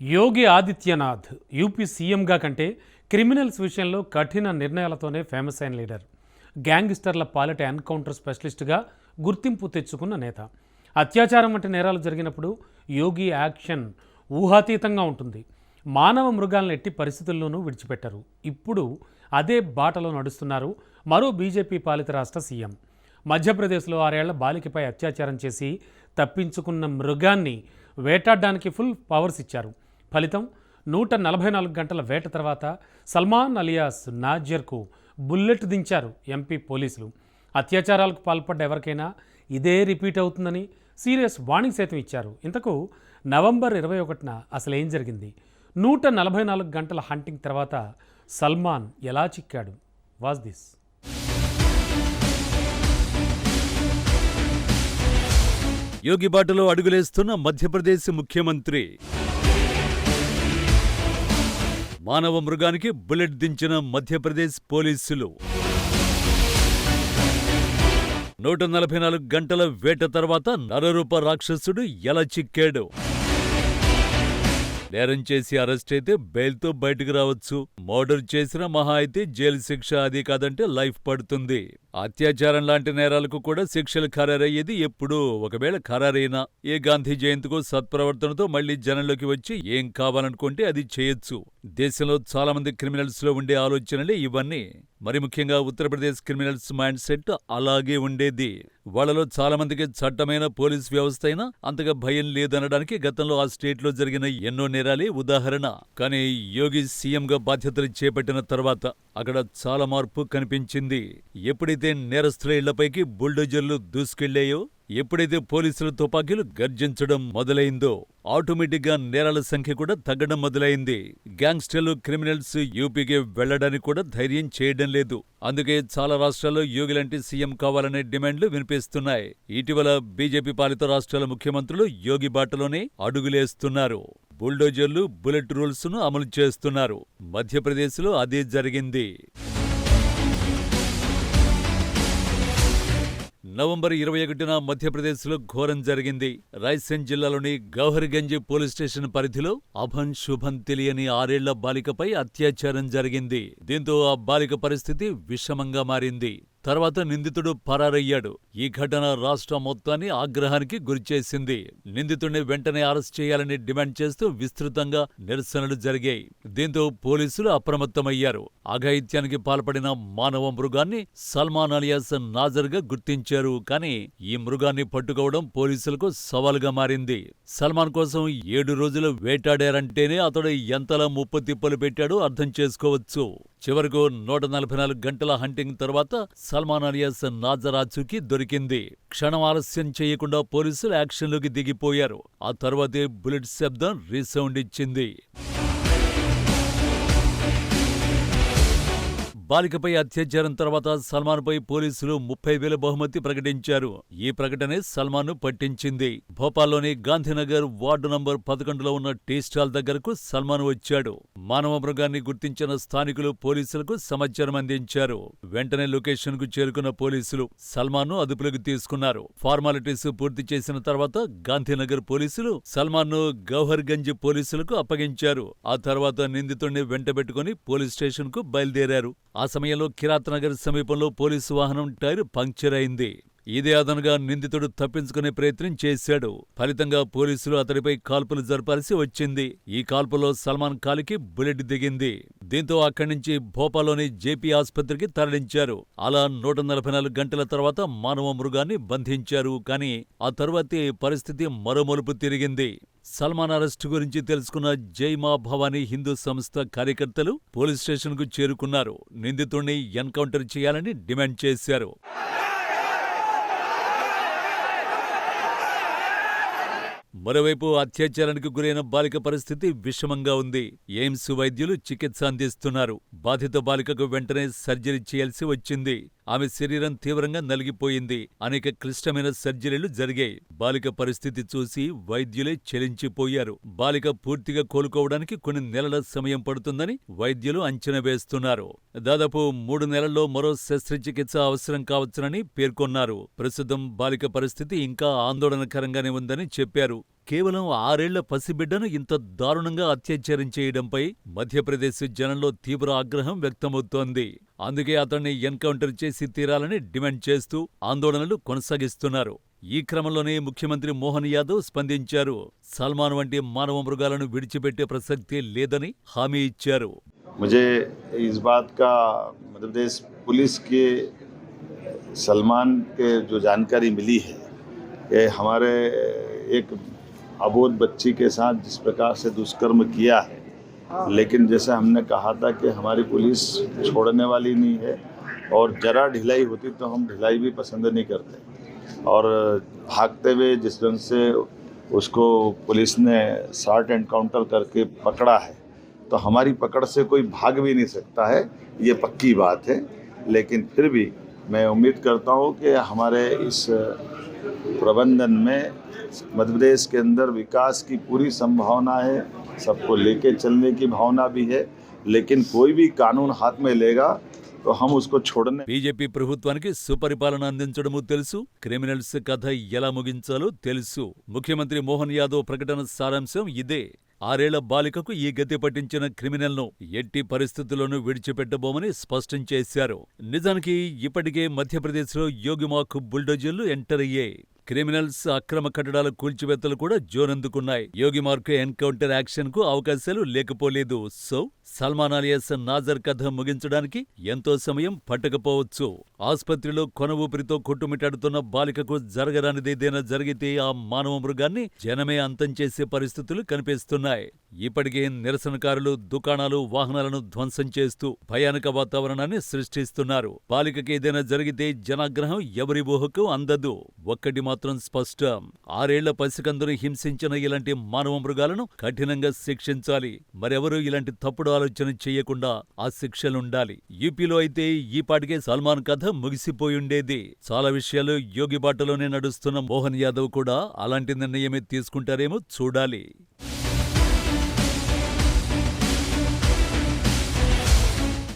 Yogi Adityanath UP సీఎంగా కంటే criminals విషయంలో కఠిన నిర్ణయాలతోనే ఫేమస్ అయిన లీడర్. గ్యాంగ్స్టర్ల పాలిట ఎన్కౌంటర్ స్పెషలిస్ట్గా గుర్తింపు తెచ్చుకున్న నేత. అత్యాచారం వంటి నేరాలు జరిగినప్పుడు యోగి యాక్షన్ ఊహాతీతంగా ఉంటుంది. మానవ మృగాలను ఎట్టి పరిస్థితుల్లోనూ విడిచిపెట్టరు. ఇప్పుడు అదే బాటలో నడుస్తున్నారు మరో బీజేపీ పాలిత రాష్ట్ర సీఎం. మధ్యప్రదేశ్లో ఆరేళ్ళ బాలికపై అత్యాచారం చేసి తప్పించుకున్న మృగాన్ని వేటాడడానికి ఫుల్ పవర్స్ ఇచ్చారు. ఫలితం నూట నలభై నాలుగు గంటల వేట తర్వాత సల్మాన్ అలియాస్ నాజర్కు బుల్లెట్ దించారు ఎంపీ పోలీసులు. అత్యాచారాలకు పాల్పడ్డ ఎవరికైనా ఇదే రిపీట్ అవుతుందని సీరియస్ వార్నింగ్ సైతం ఇచ్చారు. ఇంతకు నవంబర్ ఇరవై ఒకటిన అసలు ఏం జరిగింది? నూట నలభై నాలుగు గంటల హంటింగ్ తర్వాత సల్మాన్ ఎలా చిక్కాడు? Was this. యోగి బాటలో అడుగులేస్తున్న మధ్యప్రదేశ్ ముఖ్యమంత్రి మానవ మృగానికి బుల్లెట్ దించిన మధ్యప్రదేశ్ పోలీసులు. నూట నలభై నాలుగు గంటల వేట తర్వాత నరరూప రాక్షసుడు ఎలా చిక్కాడు నేరం చేసి అరెస్ట్ అయితే బెయిల్తో బయటకు రావచ్చు. మర్డర్ చేసిన మహా అయితే జైలు శిక్ష అది కాదంటే లైఫ్ పడుతుంది. అత్యాచారం లాంటి నేరాలకు కూడా శిక్షలు ఖరారయ్యేది ఎప్పుడు ఒకవేళ ఖరారైనా. ఏ గాంధీ జయంతికో సత్ప్రవర్తనతో మళ్ళీ జనంలోకి వచ్చి ఏం కావాలనుకుంటే అది చేయొచ్చు. దేశంలో చాలామంది క్రిమినల్స్లో ఉండే ఆలోచనలే ఇవన్నీ. మరి ముఖ్యంగా ఉత్తరప్రదేశ్ క్రిమినల్స్ మైండ్ సెట్ అలాగే ఉండేది. వాళ్ళలో చాలా మందికి చట్టమైన పోలీస్ వ్యవస్థ అయినా అంతగా భయం లేదనడానికి గతంలో ఆ స్టేట్లో జరిగిన ఎన్నో నేరాలే ఉదాహరణ. కానీ యోగి సీఎంగా బాధ్యతలు చేపట్టిన తర్వాత అక్కడ చాలా మార్పు కనిపించింది. ఎప్పుడైతే నేరస్తుల ఇళ్ళపైకి బుల్డోజర్లు దూసుకెళ్ళాయో ఎప్పుడైతే పోలీసుల తుపాకీలు గర్జించడం మొదలైందో ఆటోమేటిక్గా నేరాల సంఖ్య కూడా తగ్గడం మొదలైంది. గ్యాంగ్స్టర్లు క్రిమినల్స్ యూపీకి వెళ్ళడానికి కూడా ధైర్యం చేయడం లేదు. అందుకే చాలా రాష్ట్రాల్లో యోగి లాంటి సీఎం కావాలనే డిమాండ్లు వినిపిస్తున్నాయి. ఇటీవల బీజేపీ పాలిత రాష్ట్రాల ముఖ్యమంత్రులు యోగి బాటలోనే అడుగులేస్తున్నారు. బుల్డోజర్లు బుల్లెట్ రూల్స్ను అమలు చేస్తున్నారు. మధ్యప్రదేశ్లో అదే జరిగింది. నవంబర్ ఇరవై ఒకటిన మధ్యప్రదేశ్లో ఘోరం జరిగింది. రాయ్సేన్ జిల్లాలోని గౌహర్గంజ్ పోలీస్ స్టేషన్ పరిధిలో అభన్ శుభన్ తెలియని ఆరేళ్ళ బాలికపై అత్యాచారం జరిగింది. దీంతో ఆ బాలిక పరిస్థితి విషమంగా మారింది. తర్వాత నిందితుడు పరారయ్యాడు. ఈ ఘటన రాష్ట్ర మొత్తాన్ని ఆగ్రహానికి గురిచేసింది నిందితుడిని వెంటనే అరెస్ట్ చేయాలని డిమాండ్ చేస్తూ విస్తృతంగా నిరసనలు జరిగాయి. దీంతో పోలీసులు అప్రమత్తమయ్యారు. అఘాయిత్యానికి పాల్పడిన మానవ మృగాన్ని సల్మాన్ అలియాస్ నాజర్గా గుర్తించారు. కానీ ఈ మృగాన్ని పట్టుకోవడం పోలీసులకు సవాలుగా మారింది. సల్మాన్ కోసం ఏడు రోజులు వేటాడారంటేనే అతడు ఎంతలా ముప్పు తిప్పలు పెట్టాడో అర్థం చేసుకోవచ్చు. చివరకు నూట నలభై నాలుగు గంటల హంటింగ్ తర్వాత సల్మాన్ అలియాస్ నాజరాజుకి దొరికింది. క్షణం ఆలస్యం చేయకుండా పోలీసులు యాక్షన్లోకి దిగిపోయారు. ఆ తర్వాతే బుల్లెట్ శబ్దం రీసౌండ్ ఇచ్చింది. బాలికపై అత్యాచారం తర్వాత సల్మాన్పై పోలీసులు ముప్పై వేల బహుమతి ప్రకటించారు. ఈ ప్రకటనే సల్మాన్ను పట్టించింది. భోపాల్లోని గాంధీనగర్ వార్డు నంబర్ పదకొండులో ఉన్న టీ స్టాల్ దగ్గరకు సల్మాన్ వచ్చాడు. మానవ మృగాన్ని గుర్తించిన స్థానికులు పోలీసులకు సమాచారం అందించారు. వెంటనే లొకేషన్కు చేరుకున్న పోలీసులు సల్మాన్ను అదుపులోకి తీసుకున్నారు. ఫార్మాలిటీస్ పూర్తి చేసిన తర్వాత గాంధీనగర్ పోలీసులు సల్మాన్ను గౌహర్గంజ్ పోలీసులకు అప్పగించారు. ఆ తర్వాత నిందితుడిని వెంటబెట్టుకుని పోలీస్ స్టేషన్కు బయలుదేరారు. ఆ సమయంలో కిరాత్నగర్ సమీపంలో పోలీసు వాహనం టైర్ పంక్చర్ అయింది. ఇదే అదనగా నిందితుడు తప్పించుకునే ప్రయత్నం చేశాడు. ఫలితంగా పోలీసులు అతడిపై కాల్పులు జరపాల్సి వచ్చింది. ఈ కాల్పులో సల్మాన్ కాలికి బుల్లెట్ దిగింది. దీంతో అక్కడి నుంచి భోపాల్లోని జేపీ ఆసుపత్రికి తరలించారు. అలా నూట నలభై నాలుగు గంటల తర్వాత మానవ మృగాన్ని బంధించారు. కానీ ఆ తర్వాతే పరిస్థితి మరోమలుపు తిరిగింది. సల్మాన్ అరెస్టు గురించి తెలుసుకున్న జై మా భవానీ హిందూ సంస్థ కార్యకర్తలు పోలీస్ స్టేషన్కు చేరుకున్నారు. నిందితుడిని ఎన్కౌంటర్ చేయాలని డిమాండ్ చేశారు. మరోవైపు అత్యాచారానికి గురైన బాలిక పరిస్థితి విషమంగా ఉంది. ఎయిమ్స్ వైద్యులు చికిత్స అందిస్తున్నారు. బాధిత బాలికకు వెంటనే సర్జరీ చేయాల్సి వచ్చింది. ఆమె శరీరం తీవ్రంగా నలిగిపోయింది. అనేక క్లిష్టమైన సర్జరీలు జరిగాయి. బాలిక పరిస్థితి చూసి వైద్యులే చెలించిపోయారు. బాలిక పూర్తిగా కోలుకోవడానికి కొన్ని నెలల సమయం పడుతుందని వైద్యులు అంచనా వేస్తున్నారు. దాదాపు మూడు నెలల్లో మరో శస్త్రచికిత్స అవసరం కావచ్చునని పేర్కొన్నారు. ప్రస్తుతం బాలిక పరిస్థితి ఇంకా ఆందోళనకరంగానే ఉందని చెప్పారు. కేవలం ఆరేళ్ల పసిబిడ్డను ఇంత దారుణంగా అత్యాచారం చేయడంపై మధ్యప్రదేశ్ జనంలో తీవ్ర ఆగ్రహం వ్యక్తమవుతోంది అందుకే అతన్ని ఎన్కౌంటర్ చేసి తీరాలని డిమాండ్ చేస్తూ ఆందోళనలు కొనసాగిస్తున్నారు ఈ క్రమంలోనే ముఖ్యమంత్రి మోహన్ యాదవ్ స్పందించారు సల్మాన్ వంటి మానవ మృగాలను విడిచిపెట్టే ప్రసక్తే లేదని హామీ ఇచ్చారు मुझे इस बात का मध्य प्रदेश पुलिस के सलमान के जो जानकारी मिली है कि हमारे एक अबोध बच्ची के साथ जिस प्रकार से दुष्कर्म किया है लेकिन जैसे हमने कहा था कि हमारी पुलिस छोड़ने वाली नहीं है और जरा ढिलाई होती तो हम ढिलाई भी पसंद नहीं करते। और भागते हुए जिस ढंग से उसको पुलिस ने शार्ट एनकाउंटर करके पकड़ा है तो हमारी पकड़ से कोई भाग भी नहीं सकता है ये पक्की बात है। लेकिन फिर भी मैं उम्मीद करता हूँ कि हमारे इस प्रबंधन में मध्य प्रदेश के अंदर विकास की पूरी संभावना है सबको लेके चलने की भावना भी है लेकिन कोई भी कानून हाथ में लेगा तो हम उसको छोड़ने బీజేపీ ప్రభుత్వానికి సుపరిపాలన అందించడము తెలుసు క్రిమినల్స్ కథ ఎలా ముగించాలో తెలుసు ముఖ్యమంత్రి మోహన్ యాదవ్ ప్రకటన సారాంశం ఇదే ఆరేళ్ళ బాలికకు ఈ గతి పట్టించిన క్రిమినల్ను ఎట్టి పరిస్థితుల్లోనూ విడిచిపెట్టబోమని స్పష్టం చేశారు. నిజానికి ఇప్పటికే మధ్యప్రదేశ్లో యోగిమాకు బుల్డోజర్లు ఎంటర్ అయ్యాయి. క్రిమినల్స్ అక్రమ కట్టడాల కూల్చివేత్తలు కూడా జోరందుకున్నాయి. యోగిమార్కు ఎన్కౌంటర్ యాక్షన్కు అవకాశాలు లేకపోలేదు. సో సల్మాన్ అలియాస్ నాజర్ కథ ముగించడానికి ఎంతో సమయం పట్టకపోవచ్చు. ఆస్పత్రిలో కొన ఊపిరితో కొట్టుమిటాడుతున్న బాలికకు జరగరానిదేదైనా జరిగితే ఆ మానవ మృగాన్ని జనమే అంతం చేసే పరిస్థితులు కనిపిస్తున్నాయి. ఇప్పటికే నిరసనకారులు దుకాణాలు వాహనాలను ధ్వంసం చేస్తూ భయానక వాతావరణాన్ని సృష్టిస్తున్నారు. బాలికకి ఏదైనా జరిగితే జనాగ్రహం ఎవరి ఊహకు అందదు. ఒక్కటి మాత్రం స్పష్టం. ఆరేళ్ళ పసికందును హింసించిన ఇలాంటి మానవ మృగాలను కఠినంగా శిక్షించాలి. మరెవరూ ఇలాంటి తప్పుడు ఆలోచన చేయకుండా ఆ శిక్షలుండాలి. యూపీలో అయితే ఈ పాటికే సల్మాన్ కథ ముగిసిపోయుండేది. చాలా విషయాలు యోగి బాటలోనే నడుస్తున్న మోహన్ యాదవ్ కూడా అలాంటి నిర్ణయమే తీసుకుంటారేమో చూడాలి.